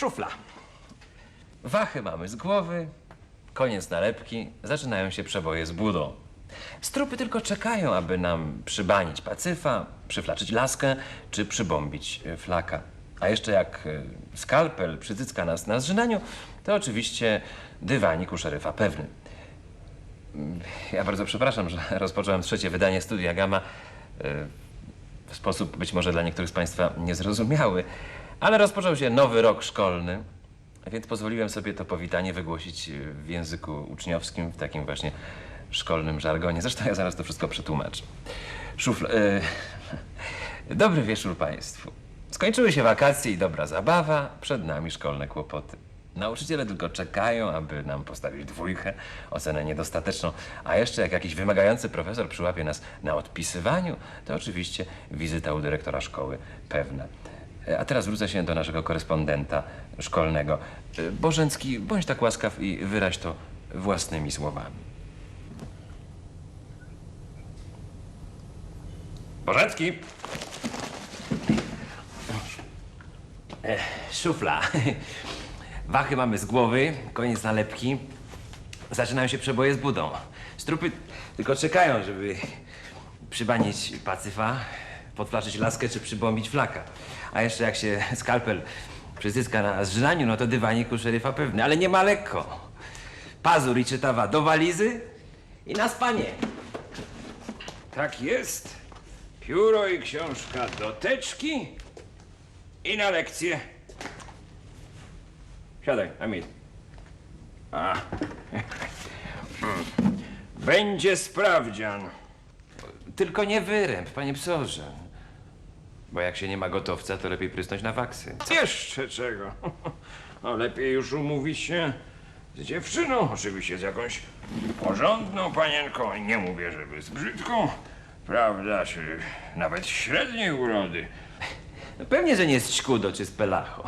Szufla. Wachy mamy z głowy, koniec nalepki, zaczynają się przeboje z budą. Strupy tylko czekają, aby nam przybanić pacyfa, przyflaczyć laskę czy przybombić e, flaka. A jeszcze jak e, skalpel przycycka nas na zżynaniu, to oczywiście dywanik u szeryfa pewny. Mm, Ja bardzo przepraszam, że rozpocząłem trzecie wydanie Studia Gamma e, w sposób być może dla niektórych z Państwa niezrozumiały, ale rozpoczął się nowy rok szkolny, więc pozwoliłem sobie to powitanie wygłosić w języku uczniowskim, w takim właśnie szkolnym żargonie. Zresztą ja zaraz to wszystko przetłumaczę. Szufl... E, dobry wieczór Państwu. Skończyły się wakacje i dobra zabawa, przed nami szkolne kłopoty. Nauczyciele tylko czekają, aby nam postawić dwójkę, ocenę niedostateczną, a jeszcze jak jakiś wymagający profesor przyłapie nas na odpisywaniu, to oczywiście wizyta u dyrektora szkoły pewna. E, A teraz zwrócę się do naszego korespondenta szkolnego. E, Bożencki, bądź tak łaskaw i wyraź to własnymi słowami. Bożencki! Szufla. Wachy mamy z głowy, koniec nalepki. Zaczynają się przeboje z budą. Strupy tylko czekają, żeby przybanić pacyfa, podflaszyć laskę czy przybombić flaka. A jeszcze jak się skalpel przyzyska na zżynaniu, no to dywanik u szeryfa pewny. Ale nie ma lekko. Pazur i czytawa do walizy i na spanie. Tak jest. Pióro i książka do teczki i na lekcję. Siadaj, Emil. A. Będzie sprawdzian. Tylko nie wyręb, panie psorze. Bo jak się nie ma gotowca, to lepiej prysnąć na waksy. Jeszcze czego? No lepiej już umówić się z dziewczyną, oczywiście z jakąś porządną panienką. Nie mówię, żeby z brzydką, prawda, czy nawet średniej urody. No pewnie, że nie z Ćkudo czy z Pelacho.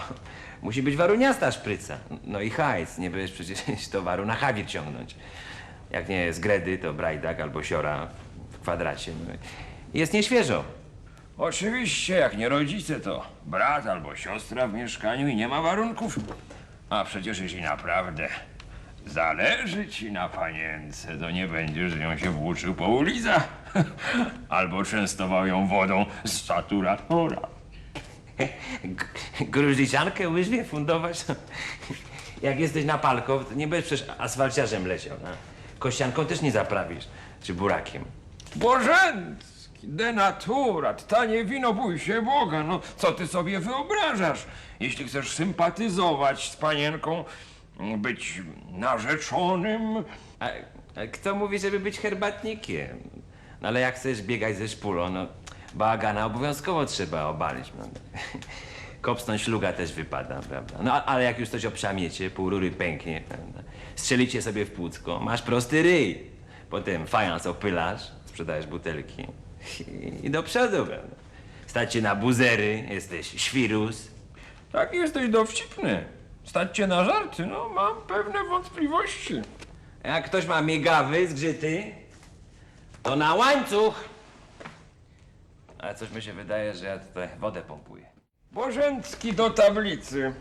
Musi być waruniasta szpryca. No i hajc, nie będziesz przecież towaru na chawir ciągnąć. Jak nie z Gredy, to Brajdak albo Siora kwadracie. Jest nieświeżo. Oczywiście, jak nie rodzice, to brat albo siostra w mieszkaniu i nie ma warunków. A przecież jeśli naprawdę zależy ci na panience, to nie będziesz nią się włóczył po ulicach. Albo częstował ją wodą z saturatora. Gruźliczankę łyżwie fundować? Jak jesteś na palko, to nie będziesz przecież asfalciarzem leciał. No. Kościanką też nie zaprawisz, czy burakiem. Bożęcki, denaturat, tanie wino, bój się Boga. No, co ty sobie wyobrażasz? Jeśli chcesz sympatyzować z panienką, być narzeczonym, A, a kto mówi, żeby być herbatnikiem? No ale jak chcesz biegać ze szpulą, no bałagana obowiązkowo trzeba obalić. No. Kopsnąć śluga też wypada, prawda? No ale jak już coś obszamiecie, pół rury pęknie, prawda? Strzelicie sobie w płucko, masz prosty ryj. Potem fajans opylasz, sprzedajesz butelki i, do przodu, prawda? Stać się na buzery, jesteś świrus. Tak, jesteś dowcipny. Stać cię na żarty, no mam pewne wątpliwości. Jak ktoś ma miegawy, zgrzyty, to na łańcuch. Ale coś mi się wydaje, że ja tutaj wodę pompuję. Bożęcki do tablicy.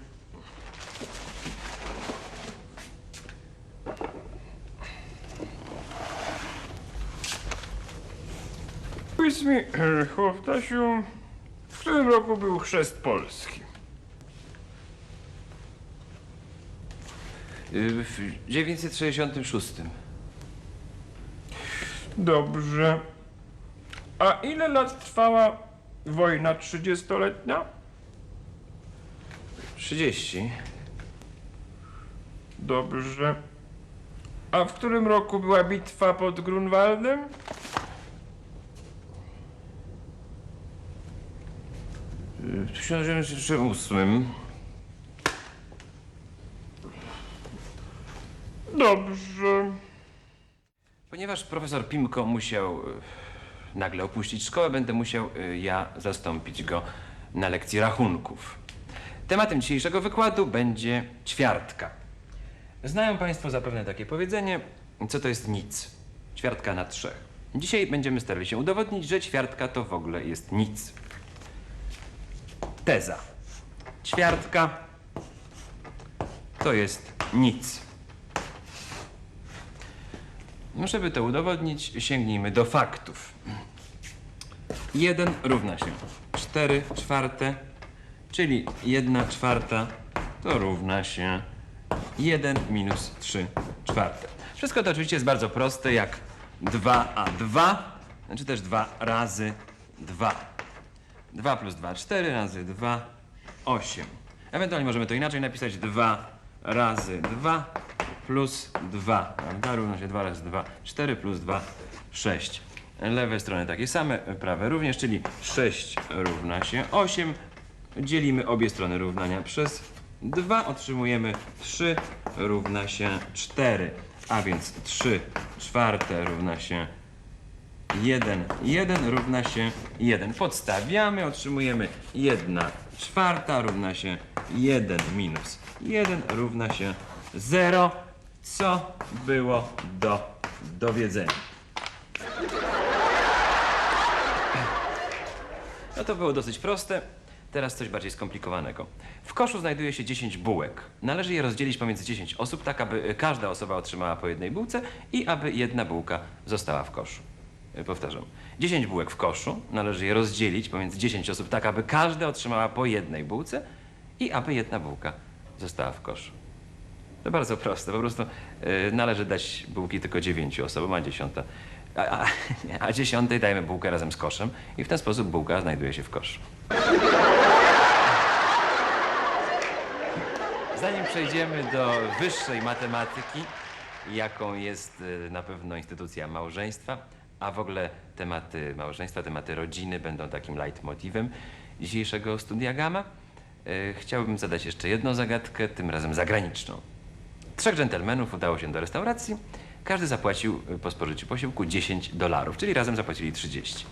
Powiedz mi, chłoptasiu, w którym roku był chrzest Polski? Y, W 966. Dobrze. A ile lat trwała wojna trzydziestoletnia? 30. Dobrze. A w którym roku była bitwa pod Grunwaldem? Y, W 1908. Dobrze. Ponieważ profesor Pimko musiał y, nagle opuścić szkołę, będę musiał y, ja zastąpić go na lekcji rachunków. Tematem dzisiejszego wykładu będzie ćwiartka. Znają Państwo zapewne takie powiedzenie, co to jest nic. Ćwiartka na trzech. Dzisiaj będziemy starali się udowodnić, że ćwiartka to w ogóle jest nic. Teza. Ćwiartka to jest nic. No, żeby to udowodnić, sięgnijmy do faktów. 1 równa się 4 czwarte, czyli 1 czwarta to równa się 1 minus 3 czwarte. Wszystko to oczywiście jest bardzo proste, jak 2a2, znaczy też 2 razy 2. 2 plus 2, 4 razy 2, 8. Ewentualnie możemy to inaczej napisać. 2 razy 2 plus 2. Prawda? Równa się 2 razy 2, 4 plus 2, 6. Lewe strony takie same, prawe również, czyli 6 równa się 8. Dzielimy obie strony równania przez 2, otrzymujemy 3 równa się 4. A więc 3 czwarte równa się 1, 1 równa się 1. Podstawiamy, otrzymujemy 1 czwarta równa się 1 minus 1 równa się 0, co było do dowiedzenia. No to było dosyć proste. Teraz coś bardziej skomplikowanego. W koszu znajduje się 10 bułek. Należy je rozdzielić pomiędzy 10 osób, tak aby każda osoba otrzymała po jednej bułce i aby jedna bułka została w koszu. E, Powtarzam. 10 bułek w koszu. Należy je rozdzielić pomiędzy 10 osób, tak aby każda otrzymała po jednej bułce i aby jedna bułka została w koszu. To bardzo proste. Po prostu e, należy dać bułki tylko 9 osobom, a dziesiąta. A, a, a dziesiątej dajemy bułkę razem z koszem i w ten sposób bułka znajduje się w koszu. Zanim przejdziemy do wyższej matematyki, jaką jest e, na pewno instytucja małżeństwa, a w ogóle tematy małżeństwa, tematy rodziny będą takim leitmotivem dzisiejszego studia Gamma, e, chciałbym zadać jeszcze jedną zagadkę, tym razem zagraniczną. Trzech dżentelmenów udało się do restauracji. Każdy zapłacił y, po spożyciu posiłku 10 dolarów, czyli razem zapłacili 30.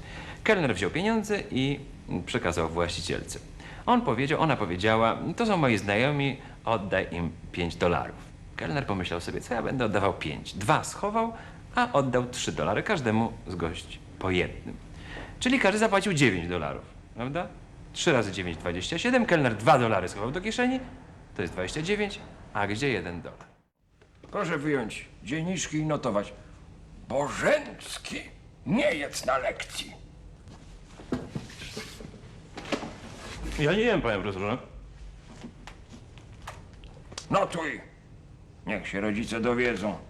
Kelner wziął pieniądze i mm, przekazał właścicielce. On powiedział, ona powiedziała, to są moi znajomi, oddaj im 5 dolarów. Kelner pomyślał sobie, co ja będę oddawał 5. Dwa schował, a oddał 3 dolary każdemu z gości po jednym. Czyli każdy zapłacił 9 dolarów, prawda? 3 razy 9, 27. Kelner 2 dolary schował do kieszeni, to jest 29, a gdzie 1 dolar? Proszę wyjąć dzienniczki i notować. Bożencki nie jest na lekcji. Ja nie wiem, panie profesorze. Notuj. Niech się rodzice dowiedzą.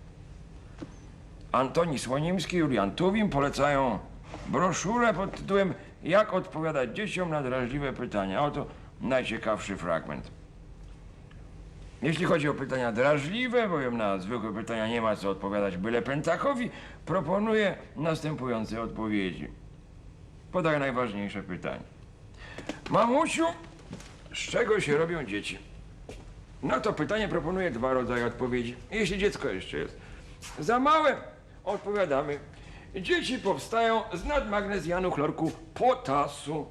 Antoni Słonimski i Julian Tuwim polecają broszurę pod tytułem Jak odpowiadać dzieciom na drażliwe pytania. Oto najciekawszy fragment. Jeśli chodzi o pytania drażliwe, bowiem na zwykłe pytania nie ma co odpowiadać byle pętakowi, proponuję następujące odpowiedzi. Podaję najważniejsze pytanie. Mamusiu, z czego się robią dzieci? Na to pytanie proponuję dwa rodzaje odpowiedzi. Jeśli dziecko jeszcze jest za małe, odpowiadamy. Dzieci powstają z nadmagnezjanu chlorku potasu.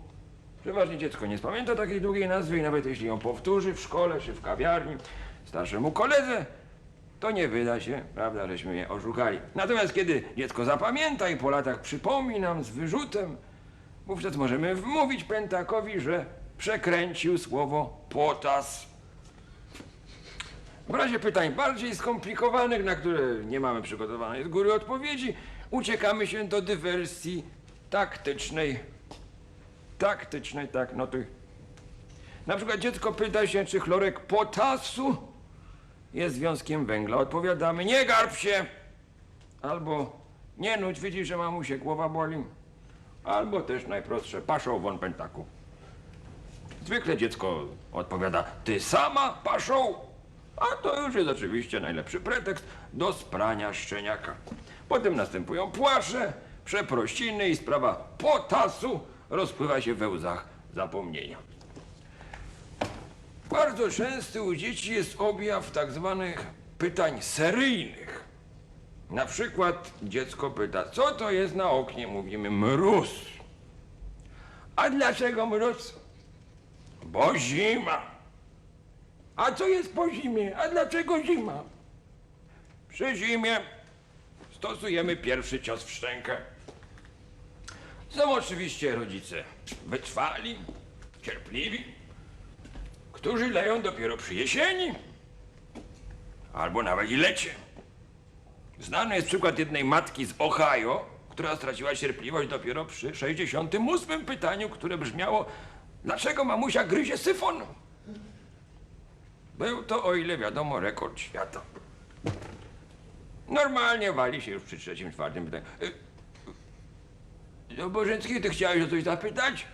Przeważnie dziecko nie spamięta takiej długiej nazwy i nawet jeśli ją powtórzy w szkole czy w kawiarni starszemu koledze, to nie wyda się, prawda, żeśmy je oszukali. Natomiast kiedy dziecko zapamięta i po latach przypomni nam z wyrzutem, wówczas możemy wmówić pętakowi, że przekręcił słowo potas. W razie pytań bardziej skomplikowanych, na które nie mamy przygotowanej z góry odpowiedzi, uciekamy się do dywersji taktycznej. Taktycznej, tak, no to. Na przykład dziecko pyta się, czy chlorek potasu jest związkiem węgla. Odpowiadamy, nie garb się! Albo nie nudź, widzisz, że mamusie głowa boli. Albo też najprostsze, paszą won pentaku. Zwykle dziecko odpowiada, ty sama paszą, a to już jest oczywiście najlepszy pretekst do sprania szczeniaka. Potem następują płasze, przeprosiny i sprawa potasu rozpływa się we łzach zapomnienia. Bardzo częsty u dzieci jest objaw tak zwanych pytań seryjnych. Na przykład dziecko pyta, co to jest na oknie? Mówimy mróz. A dlaczego mróz? Bo zima. A co jest po zimie? A dlaczego zima? Przy zimie stosujemy pierwszy cios w szczękę. Są oczywiście rodzice wytrwali, cierpliwi, którzy leją dopiero przy jesieni. albo nawet i lecie. Znany jest przykład jednej matki z Ohio, która straciła cierpliwość dopiero przy 68 pytaniu, które brzmiało Dlaczego mamusia gryzie syfon? Był to, o ile wiadomo, rekord świata. Normalnie wali się już przy trzecim, czwartym pytaniu. Y, y, No Bożencki, ty chciałeś o coś zapytać?